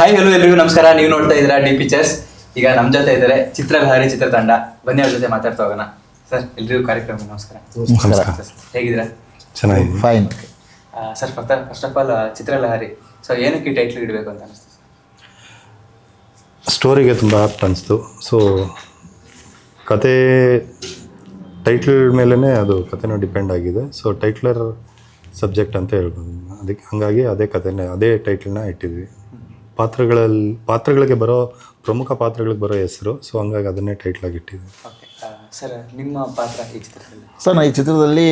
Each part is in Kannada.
ಹಾಯ್ ಹಲೋ ಎಲ್ರಿಗೂ ನಮಸ್ಕಾರ. ನೀವು ನೋಡ್ತಾ ಇದ್ದೀರಾ ಡಿ ಪಿಕ್ಚರ್ಸ್ ಈಗ ನಮ್ಮ ಜೊತೆ ಇದ್ದಾರೆ ಚಿತ್ರಲಹರಿ ಚಿತ್ರತಂಡ. ಬನ್ನಿ ಅವ್ರ ಜೊತೆ ಮಾತಾಡ್ತಾ ಹೋಗೋಣ. ಸರ್ ಎಲ್ರಿಗೂ ಕಾರ್ಯಕ್ರಮ ನಮಸ್ಕಾರ. ಹೇಗಿದ್ದೀರಾ? ಚೆನ್ನಾಗಿದೆ fine sir first first of all Chitralahari. So ಏನಕ್ಕೆ ಟೈಟ್ಲ್ ಇಡಬೇಕು ಅಂತ ಅನಿಸ್ತು ಸ್ಟೋರಿಗೆ ತುಂಬ ಆಪ್ಟ್ ಅನಿಸ್ತು. ಸೊ ಕತೆ ಟೈಟ್ಲ್ ಮೇಲೇ ಅದು ಕತೆನೂ ಡಿಪೆಂಡ್ ಆಗಿದೆ. ಸೊ ಟೈಟ್ಲರ್ ಸಬ್ಜೆಕ್ಟ್ ಅಂತ ಹೇಳ್ಬೋದು. ಅದಕ್ಕೆ ಹಾಗಾಗಿ ಅದೇ ಕತೆನೇ ಅದೇ ಟೈಟ್ಲನ್ನ ಇಟ್ಟಿದ್ವಿ. ಪಾತ್ರಗಳಲ್ಲಿ ಪಾತ್ರಗಳಿಗೆ ಬರೋ ಪ್ರಮುಖ ಪಾತ್ರಗಳಿಗೆ ಬರೋ ಹೆಸರು. ಸೊ ಹಂಗಾಗಿ ಅದನ್ನೇ ಟೈಟ್ಲಾಗಿ ಇಟ್ಟಿದ್ವಿ ಓಕೆ ಸರ್ ನಿಮ್ಮ ಪಾತ್ರ ಈ ಚಿತ್ರದಲ್ಲಿ? ಸರ್ ನಾನು ಈ ಚಿತ್ರದಲ್ಲಿ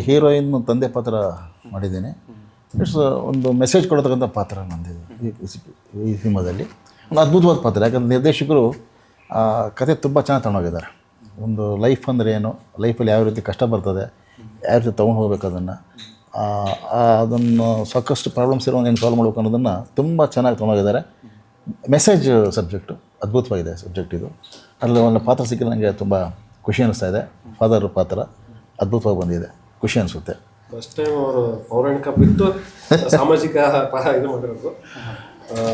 ಹೀರೋಯಿನ್ ತಂದೆ ಪಾತ್ರ ಮಾಡಿದ್ದೇನೆ. ಇಟ್ಸ್ ಒಂದು ಮೆಸೇಜ್ ಕೊಡತಕ್ಕಂಥ ಪಾತ್ರ ನಂದಿದೆ ಈ- ಸಿನಿಮಾದಲ್ಲಿ. ಒಂದು ಅದ್ಭುತವಾದ ಪಾತ್ರ. ಯಾಕಂದ್ರೆ ನಿರ್ದೇಶಕರು ಆ, ಕತೆ ತುಂಬ ಚೆನ್ನಾಗಿ ತಗೊಂಡೋಗಿದ್ದಾರೆ ಒಂದು ಲೈಫ್ ಅಂದರೆ ಏನು? ಲೈಫಲ್ಲಿ ಯಾವ ರೀತಿ ಕಷ್ಟ ಬರ್ತದೆ? ಯಾವ ರೀತಿ ತೊಗೊಂಡು ಹೋಗ್ಬೇಕು ಅದನ್ನು? ಅದನ್ನು ಸಾಕಷ್ಟು ಪ್ರಾಬ್ಲಮ್ಸ್ ಇರೋ ಏನು ಸಾಲ್ವ್ ಮಾಡ್ಬೇಕು ಅನ್ನೋದನ್ನು ತುಂಬ ಚೆನ್ನಾಗಿ ತೊಗೊಂಡೋಗಿದ್ದಾರೆ. ಮೆಸೇಜ್ ಸಬ್ಜೆಕ್ಟು ಅದ್ಭುತವಾಗಿದೆ ಸಬ್ಜೆಕ್ಟ್ ಇದು. ಅದರಲ್ಲಿ ಒಂದು ಪಾತ್ರ ಸಿಕ್ಕಿದ್ರೆ ನನಗೆ ತುಂಬ ಖುಷಿ ಅನ್ನಿಸ್ತಾ ಇದೆ. ಫಾದರ್ ಪಾತ್ರ ಅದ್ಭುತವಾಗಿ ಬಂದಿದೆ. ಖುಷಿ ಅನಿಸುತ್ತೆ. ಫಸ್ಟ್ ಟೈಮ್ ಅವರು ಪೌರಾಣಿಕ ಬಿಟ್ಟು ಸಾಮಾಜಿಕ ಪಾತ್ರ ಇದು ಮಾಡಿರೋದು.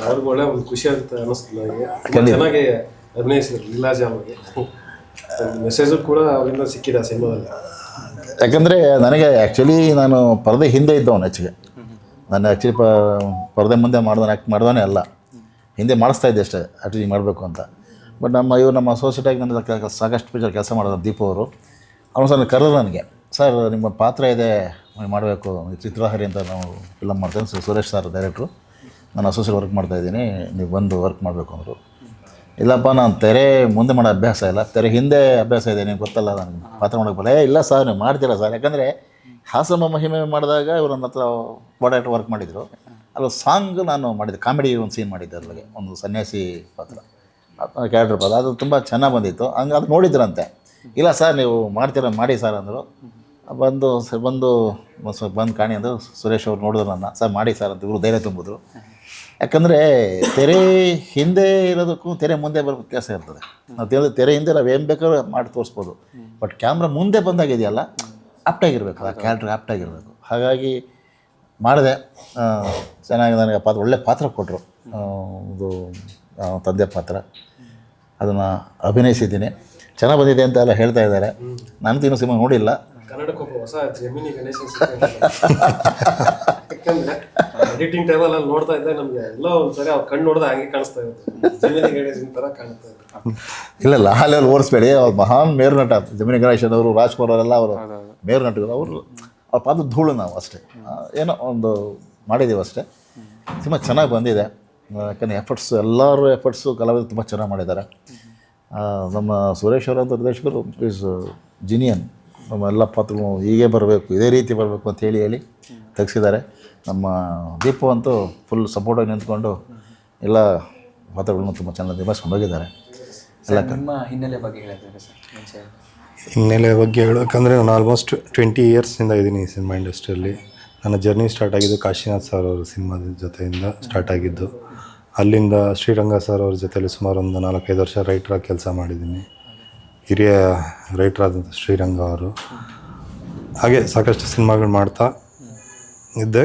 ಅವ್ರಿಗೆ ಒಳ್ಳೆ ಒಂದು ಖುಷಿ ಅಂತ ಅನ್ನಿಸ್ತು ನನಗೆ. ಚೆನ್ನಾಗಿ ಅಭಿನಯಿಸಿದ್ರು ಅವರಿಗೆ. ಮೆಸೇಜು ಕೂಡ ಅವರಿಂದ ಸಿಕ್ಕಿದೆ ಆ ಸಿನಿಮಾದಲ್ಲಿ. ಯಾಕಂದರೆ ನನಗೆ ಆ್ಯಕ್ಚುಲಿ ನಾನು ಪರದೆ ಹಿಂದೆ ಇದ್ದವನು ಹೆಚ್ಚಿಗೆ. ನಾನು ಆ್ಯಕ್ಚುಲಿ ಪ, ಪರದೆ ಮುಂದೆ ಮಾಡ್ದಾನೆ ಆ್ಯಕ್ಟ್ ಮಾಡ್ದವನೇ ಅಲ್ಲ. ಹಿಂದೆ ಮಾಡಿಸ್ತಾ ಇದ್ದೆ ಅಷ್ಟೇ ಆ್ಯಕ್ಟಿಂಗ್ ಮಾಡಬೇಕು ಅಂತ. ಬಟ್ ನಮ್ಮ, ಇವರು ನಮ್ಮ ಅಸೋಸಿಯೇಟಾಗಿ ನನ್ನ ಸಾಕಷ್ಟು ಪಿಕ್ಚರ್ ಕೆಲಸ ಮಾಡೋದು ದೀಪ ಅವರು. ಅವನು ಸರ್ ಕರೆದ್ರು ನನಗೆ, ಸರ್, ನಿಮ್ಮ ಪಾತ್ರ ಇದೆ ಮಾಡಬೇಕು ಚಿತ್ರಹರಿ ಅಂತ ನಾವು ಫಿಲಮ್ ಮಾಡ್ತೇನೆ ಸುರೇಶ್ ಸರ್ ಡೈರೆಕ್ಟ್ರು ನಾನು ಅಸೋಸಿಯೇಟ್ ವರ್ಕ್ ಮಾಡ್ತಾಯಿದ್ದೀನಿ ನೀವು ಬಂದು ವರ್ಕ್ ಮಾಡಬೇಕು ಅಂದರು. ಇಲ್ಲಪ್ಪ, ನಾನು ತೆರೆ ಮುಂದೆ ಮಾಡೋ ಅಭ್ಯಾಸ ಇಲ್ಲ. ತೆರೆ ಹಿಂದೆ ಅಭ್ಯಾಸ ಇದೆ ನಿಮ್ಗೆ ಗೊತ್ತಲ್ಲ ನನಗೆ. ಪಾತ್ರ ಮಾಡೋಕೆ ಏ, ಇಲ್ಲ ಸರ್, ನೀವು ಮಾಡ್ತೀರಾ ಸರ್? ಯಾಕಂದರೆ ಹಾಸಮ ಮಹಿಮೆ ಮಾಡಿದಾಗ ಇವರು ನನ್ನ ಹತ್ರ ಓಡಾಟ ವರ್ಕ್ ಮಾಡಿದರು. ಅಲ್ಲಿ ಸಾಂಗ್ ನಾನು ಮಾಡಿದ್ದೆ ಕಾಮಿಡಿ ಒಂದು ಸೀನ್ ಮಾಡಿದ್ದೆ ಅದ್ರಲ್ಲಿ ಒಂದು ಸನ್ಯಾಸಿ ಪಾತ್ರ. ಕ್ಯಾರೆಕ್ಟರ್ ಪಾತ್ರ. ಅದು ತುಂಬ ಚೆನ್ನಾಗಿ ಬಂದಿತ್ತು. ಹಂಗೆ ಅದು ನೋಡಿದ್ರಂತೆ. ಇಲ್ಲ ಸರ್, ನೀವು ಮಾಡ್ತೀರ, ಮಾಡಿ ಸರ್ ಅಂದರು. ಬಂದು ಬಂದು ಬಂದು ಕಾಣಿ ಅಂದರು. ಸುರೇಶ್ ಅವ್ರು ನೋಡಿದ್ರು ನನ್ನ. ಸರ್, ಮಾಡಿ ಸರ್ ಅಂತ ಇವರು ಧೈರ್ಯ ತುಂಬಿದ್ರು. ಯಾಕಂದರೆ ತೆರೆ ಹಿಂದೆ ಇರೋದಕ್ಕೂ ತೆರೆ ಮುಂದೆ ಬರೋ ವ್ಯತ್ಯಾಸ ಇರ್ತದೆ. ನಾವು ತೆರೆ- ಹಿಂದೆ ನಾವು ಏನು ಬೇಕಾದ್ರೂ ಮಾಡಿ ತೋರಿಸ್ಬೋದು. ಬಟ್ ಕ್ಯಾಮ್ರಾ ಮುಂದೆ ಬಂದಾಗಿದೆಯಲ್ಲ ಆಪ್ಟಾಗಿರ್ಬೇಕು ಆ ಕ್ಯಾರೆಕ್ಟರ್ ಆಪ್ಟಾಗಿರಬೇಕು ಹಾಗಾಗಿ ಮಾಡಿದೆ. ಚೆನ್ನಾಗಿ ನನಗೆ ಪಾತ್ರ, ಒಳ್ಳೆ ಪಾತ್ರ ಕೊಟ್ಟರು ಒಂದು ತಂದೆ ಪಾತ್ರ. ಅದನ್ನು ಅಭಿನಯಿಸಿದ್ದೀನಿ. ಚೆನ್ನಾಗಿ ಬಂದಿದೆ ಅಂತ ಎಲ್ಲ ಹೇಳ್ತಾ ಇದ್ದಾರೆ. ನಾನು ಇನ್ನೂ ಸಿನಿಮಾ ನೋಡಿಲ್ಲ. ಕನ್ನಡಕ್ಕೊಬ್ಬ ಹೊಸ ಯಾಕಂದ್ರೆ ಎಡಿಟಿಂಗ್ ಟೇಬಲ್ ಅಲ್ಲಿ ನೋಡ್ತಾ ಇದ್ದೆ ನಮ್ಗೆ ಎಲ್ಲೋ ಒಂದ್ಸರಿ ಅವ್ರು ಕಣ್ಣು ನೋಡಿದ ಹಂಗೆ ಕಾಣಿಸ್ತಾ ಇರುತ್ತೆ. ಜಮಿನಿ ಗಣೇಶನ್ ತರ ಕಾಣ್ತಾ ಇತ್ತು ಇಲ್ಲ ಇಲ್ಲ ಅಲ್ಲಿ ಓಡಿಸ್ಬೇಡಿ ಅವ್ರು ಮಹಾನ್ ಮೇರು ನಟ. ಜಮಿನಿ ಗಣೇಶನ್ ಅವರು ರಾಜ್ಕುಮಾರ್ ಅವರೆಲ್ಲ ಅವರು ಮೇರು ನಟರು ಅವರು ಅವ್ರ ಪಾದ ಧೂಳು ನಾವು ಅಷ್ಟೇ. ಏನೋ ಒಂದು ಮಾಡಿದ್ದೀವಿ ಅಷ್ಟೇ. ತುಂಬ ಚೆನ್ನಾಗಿ ಬಂದಿದೆ. ಯಾಕಂದರೆ ಎಫರ್ಟ್ಸ್ ಎಲ್ಲರೂ ಎಫರ್ಟ್ಸು ಕಲಾವಿದರು ತುಂಬ ಚೆನ್ನಾಗಿ ಮಾಡಿದ್ದಾರೆ. ನಮ್ಮ ಸುರೇಶ್ ಅವರ ನಿರ್ದೇಶಕರು ಈಸ್ ಜಿನಿಯನ್ ನಮ್ಮ ಎಲ್ಲ ಪಾತ್ರಗಳು ಹೀಗೆ ಬರಬೇಕು ಇದೇ ರೀತಿ ಬರಬೇಕು ಅಂತ ಹೇಳಿ ಹೇಳಿ ತೆಗೆಸಿದ್ದಾರೆ. ನಮ್ಮ ದೀಪು ಅಂತೂ ಫುಲ್ ಸಪೋರ್ಟಾಗಿ ನಿಂತ್ಕೊಂಡು ಎಲ್ಲ ಪಾತ್ರಗಳನ್ನು ತುಂಬ ಚೆನ್ನಾಗಿ ನಿಭಾಯಿಸ್ಕೊಂಡು ಹೋಗಿದ್ದಾರೆ ಎಲ್ಲ ನಿಮ್ಮ ಹಿನ್ನೆಲೆ ಬಗ್ಗೆ ಹೇಳಿದ್ರೆ ಸರ್ ಹಿನ್ನೆಲೆ ಬಗ್ಗೆ ಹೇಳಬೇಕಂದ್ರೆ ನಾನು ಆಲ್ಮೋಸ್ಟ್ ಟ್ವೆಂಟಿ ಇಯರ್ಸಿಂದ ಇದ್ದೀನಿ ಈ ಸಿನಿಮಾ ಇಂಡಸ್ಟ್ರಿಯಲ್ಲಿ ನನ್ನ ಜರ್ನಿ ಸ್ಟಾರ್ಟ್ ಆಗಿದ್ದು ಕಾಶಿನಾಥ್ ಸರ್ ಅವರು ಸಿನಿಮಾದ ಜೊತೆಯಿಂದ ಸ್ಟಾರ್ಟ್ ಆಗಿದ್ದು. ಅಲ್ಲಿಂದ ಶ್ರೀರಂಗ ಸರ್ ಅವ್ರ ಜೊತೆಯಲ್ಲಿ ಸುಮಾರು ಒಂದು ನಾಲ್ಕೈದು ವರ್ಷ ರೈಟ್ರಾಗಿ ಕೆಲಸ ಮಾಡಿದ್ದೀನಿ. ಹಿರಿಯ ರೈಟರ್ ಆದಂಥ ಶ್ರೀರಂಗ ಅವರು. ಹಾಗೆ ಸಾಕಷ್ಟು ಸಿನಿಮಾಗಳು ಮಾಡ್ತಾ ಇದ್ದೆ.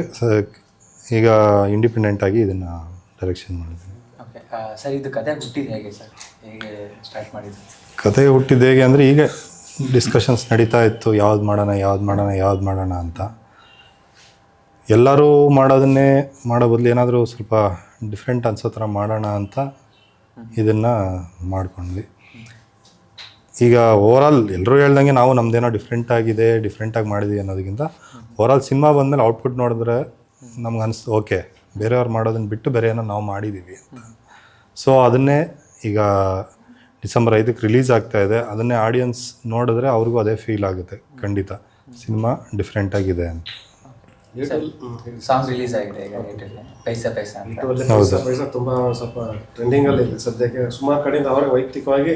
ಈಗ ಈಗ ಇಂಡಿಪೆಂಡೆಂಟಾಗಿ ಇದನ್ನು ಡೈರೆಕ್ಷನ್ ಮಾಡಿದ್ದೀನಿ ಓಕೆ ಸರ್ ಇದು ಕತೆ ಹುಟ್ಟಿದೆ ಹೇಗೆ ಸರ್? ಹೇಗೆ ಸ್ಟಾರ್ಟ್ ಮಾಡಿದ್ದು? ಕತೆ ಹುಟ್ಟಿದ್ದು ಹೇಗೆ ಅಂದರೆ ಈಗ ಡಿಸ್ಕಷನ್ಸ್ ನಡೀತಾ ಇತ್ತು. ಯಾವ್ದು ಮಾಡೋಣ ಯಾವ್ದು ಮಾಡೋಣ ಯಾವ್ದು ಮಾಡೋಣ ಅಂತ. ಎಲ್ಲರೂ ಮಾಡೋದನ್ನೇ ಮಾಡೋ ಬದಲು ಏನಾದರೂ ಸ್ವಲ್ಪ ಡಿಫ್ರೆಂಟ್ ಅನ್ಸೋ ಥರ ಮಾಡೋಣ ಅಂತ ಇದನ್ನು ಮಾಡ್ಕೊಂಡ್ವಿ. ಈಗ ಓವರಾಲ್ ಎಲ್ಲರೂ ಹೇಳ್ದಂಗೆ ನಾವು ನಮ್ದೇನೋ ಡಿಫ್ರೆಂಟ್ ಆಗಿದೆ ಡಿಫ್ರೆಂಟಾಗಿ ಮಾಡಿದ್ವಿ ಅನ್ನೋದಕ್ಕಿಂತ ಓವರಾಲ್ ಸಿನಿಮಾ ಬಂದಮೇಲೆ ಔಟ್ಪುಟ್ ನೋಡಿದ್ರೆ ನಮ್ಗೆ ಅನಿಸ್ತು ಓಕೆ ಬೇರೆಯವ್ರು ಮಾಡೋದನ್ನ ಬಿಟ್ಟು ಬೇರೆ ಏನೋ ನಾವು ಮಾಡಿದ್ದೀವಿ ಅಂತ. ಸೊ ಅದನ್ನೇ ಈಗ ಡಿಸೆಂಬರ್ ಐದಕ್ಕೆ ರಿಲೀಸ್ ಆಗ್ತಾ ಇದೆ. ಅದನ್ನೇ ಆಡಿಯನ್ಸ್ ನೋಡಿದ್ರೆ ಅವ್ರಿಗೂ ಅದೇ ಫೀಲ್ ಆಗುತ್ತೆ ಖಂಡಿತ. ಸಿನಿಮಾ ಡಿಫ್ರೆಂಟ್ ಆಗಿದೆ ಅಂತ. ಸಾಂಗ್ ರಿಲೀಸ್ ಆಗಿದೆ ಈಗ ಪೈಸಾ ಪೈಸಾ ಅಂತ. ಇಟ್ಟು ಪೈಸಾ ಪೈಸಾ ತುಂಬಾ ಸ್ವಲ್ಪ ಟ್ರೆಂಡಿಂಗ್ ಅಲ್ಲಿ ಇದೆ ಸದ್ಯಕ್ಕೆ. ಸುಮಾರು ಕಡೆಯಿಂದ ಅವರೇ ವೈಯಕ್ತಿಕವಾಗಿ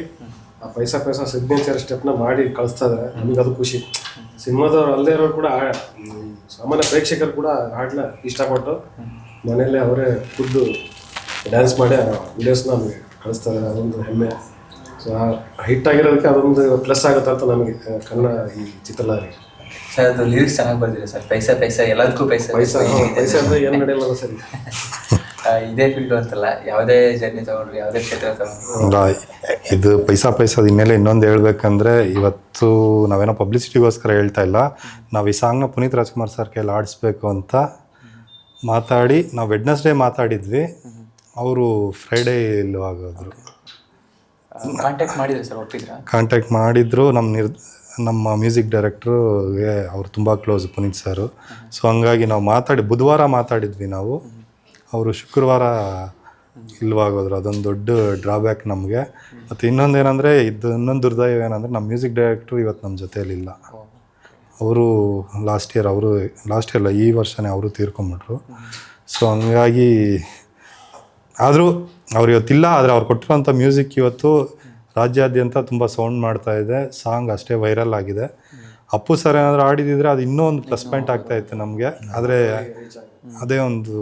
ಆ ಪೈಸಾ ಪೈಸಾ ಸಿಗ್ನೇಚರ್ ಸ್ಟೆಪ್ನ ಮಾಡಿ ಕಳಿಸ್ತಾ ಇದಾರೆ ನಮಗೆ ಅದು ಖುಷಿ. ಸಿನಿಮಾದವ್ರು ಅಲ್ಲದೆ ಇರೋರು ಕೂಡ ಸಾಮಾನ್ಯ ಪ್ರೇಕ್ಷಕರು ಕೂಡ ಹಾಡ್ನ ಇಷ್ಟಪಟ್ಟು ಮನೆಯಲ್ಲೇ ಅವರೇ ಖುದ್ದು ಡ್ಯಾನ್ಸ್ ಮಾಡಿ ಆ ವಿಡಿಯೋಸ್ನ ನಮಗೆ ಕಳಿಸ್ತಾ ಇದ್ದಾರೆ ಅದೊಂದು ಹೆಮ್ಮೆ. ಸೊ ಹಿಟ್ ಆಗಿರೋದಕ್ಕೆ ಅದೊಂದು ಪ್ಲಸ್ ಆಗುತ್ತೆ ಅಂತ ನಮಗೆ ಕನ್ನಡ ಈ ಚಿತ್ರಲಾರಿ ಸರ್ ಅದು ಲಿರಿಕ್ಸ್ ಚೆನ್ನಾಗಿ ಬರ್ತಿದೆ ಸರ್ ಪೈಸಾ ಪೈಸಾ ಎಲ್ಲದಕ್ಕೂ ಪೈಸಾ ಪೈಸಾ ಪೈಸಾ ಅಂದ್ರೆ ಏನು ನಡೆಯಲ್ಲ ಸರಿ. ಇದೇ ಫೀಲ್ಡ್ ಅಂತಲ್ಲ ಯಾವುದೇ ಜರ್ನಿ ತಗೊಂಡ್ರು ಯಾವುದೇ ಕ್ಷೇತ್ರ ತಗೊಂಡ್ರು. ಇದು ಪೈಸಾ ಪೈಸಾದ ಹಿನ್ನೆಲೆ ಇನ್ನೊಂದು ಹೇಳ್ಬೇಕಂದ್ರೆ ಇವತ್ತು ನಾವೇನೋ ಪಬ್ಲಿಸಿಟಿಗೋಸ್ಕರ ಹೇಳ್ತಾ ಇಲ್ಲ. ನಾವು ಈ ಸಾಂಗ್ನ ಪುನೀತ್ ರಾಜ್ಕುಮಾರ್ ಸರ್ ಕೈಯಲ್ಲಿ ಆಡಿಸ್ಬೇಕು ಅಂತ ಮಾತಾಡಿ ನಾವು ವೆಡ್ನೆಸ್ಡೇ ಮಾತಾಡಿದ್ವಿ. ಅವರು ಫ್ರೈಡೇ ಇಲ್ಲೂ ಆಗೋದ್ರು ಕಾಂಟ್ಯಾಕ್ಟ್ ಮಾಡಿದ್ರು ಸರ್ ಒಪ್ಪಿದ್ರಾ? ಕಾಂಟ್ಯಾಕ್ಟ್ ಮಾಡಿದ್ರು. ನಮ್ಮ ನಿರ್ ನಮ್ಮ ಮ್ಯೂಸಿಕ್ ಡೈರೆಕ್ಟ್ರಿಗೆ ಅವ್ರು ತುಂಬ ಕ್ಲೋಸ್ ಪುನೀತ್ ಸರು ಸೊ ಹಂಗಾಗಿ ನಾವು ಮಾತಾಡಿ ಬುಧವಾರ ಮಾತಾಡಿದ್ವಿ ನಾವು. ಅವರು ಶುಕ್ರವಾರ ಇಲ್ವಾಗೋದ್ರು ಅದೊಂದು ದೊಡ್ಡ ಡ್ರಾಬ್ಯಾಕ್ ನಮಗೆ. ಮತ್ತು ಇನ್ನೊಂದು ಏನಂದರೆ ಇದು ಇನ್ನೊಂದು ದುರ್ದೈವ ಏನಂದರೆ ನಮ್ಮ ಮ್ಯೂಸಿಕ್ ಡೈರೆಕ್ಟ್ರು ಇವತ್ತು ನಮ್ಮ ಜೊತೆಯಲ್ಲಿಲ್ಲ. ಅವರು ಲಾಸ್ಟ್ ಇಯರ್ ಅವರು ಲಾಸ್ಟ್ ಇಯರ್ಲ್ಲ ಈ ವರ್ಷನೇ ಅವರು ತೀರ್ಕೊಂಬಿಟ್ರು. ಸೊ ಹಂಗಾಗಿ ಆದರೂ ಅವ್ರು ಇವತ್ತಿಲ್ಲ ಆದರೆ ಅವ್ರು ಕೊಟ್ಟಿರೋಂಥ ಮ್ಯೂಸಿಕ್ ಇವತ್ತು ರಾಜ್ಯಾದ್ಯಂತ ತುಂಬ ಸೌಂಡ್ ಮಾಡ್ತಾ ಇದೆ. ಸಾಂಗ್ ಅಷ್ಟೇ ವೈರಲ್ ಆಗಿದೆ. ಅಪ್ಪು ಸರ್ ಏನಾದರೂ ಆಡಿದಿದ್ರೆ ಅದು ಇನ್ನೂ ಒಂದು ಪ್ಲಸ್ ಪಾಯಿಂಟ್ ಆಗ್ತಾ ಇತ್ತು ನಮಗೆ. ಆದರೆ ಅದೇ ಒಂದು